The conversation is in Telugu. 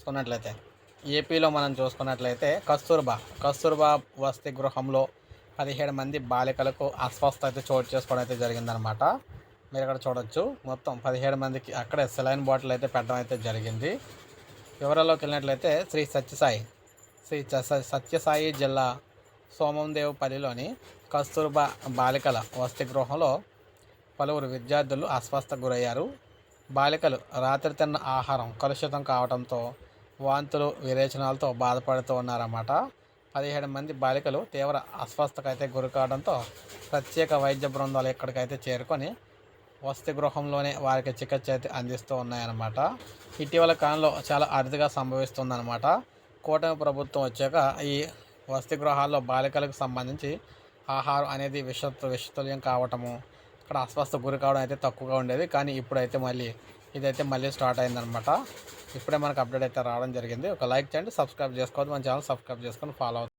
చూసుకున్నట్లయితే ఏపీలో మనం చూసుకున్నట్లయితే కస్తూర్బా కస్తూర్బా వసతి గృహంలో పదిహేడు మంది బాలికలకు అస్వస్థ అయితే చోటు చేసుకోవడం అయితే జరిగిందనమాట మీరు ఇక్కడ చూడొచ్చు. మొత్తం పదిహేడు మందికి అక్కడే సెలైన్ బాటిల్ అయితే పెట్టడం అయితే జరిగింది. వివరాల్లోకి వెళ్ళినట్లయితే శ్రీ సత్యసాయి శ్రీ స- సత్యసాయి జిల్లా సోమందేవపల్లిలోని కస్తూర్బా బాలికల వసతి గృహంలో పలువురు విద్యార్థులు అస్వస్థకు గురయ్యారు. బాలికలు రాత్రి తిన్న ఆహారం కలుషితం కావడంతో వాంతులు విరేచనాలతో బాధపడుతూ ఉన్నారన్నమాట. పదిహేడు మంది బాలికలు తీవ్ర అస్వస్థకు అయితే గురి కావడంతో ప్రత్యేక వైద్య బృందాలు ఇక్కడికైతే చేరుకొని వసతి గృహంలోనే వారికి చికిత్స అయితే అందిస్తూ ఉన్నాయన్నమాట. ఇటీవల కాలంలో చాలా అరుదుగా సంభవిస్తుందన్నమాట. కూటమి ప్రభుత్వం వచ్చాక ఈ వసతి గృహాల్లో బాలికలకు సంబంధించి ఆహారం అనేది విష విషతుల్యం కావటము ఇక్కడ అస్వస్థ గురి కావడం అయితే తక్కువగా ఉండేది. కానీ ఇప్పుడైతే మళ్ళీ ఇదైతే మళ్ళీ స్టార్ట్ అయిందనమాట ఇప్పుడే మనకు అప్డేట్ అయితే రావడం జరిగింది. ఒక లైక్ చేయండి సబ్స్క్రైబ్ చేసుకోవద్దు. మన ఛానల్ సబ్స్క్రైబ్ చేసుకొని ఫాలో అవుతుంది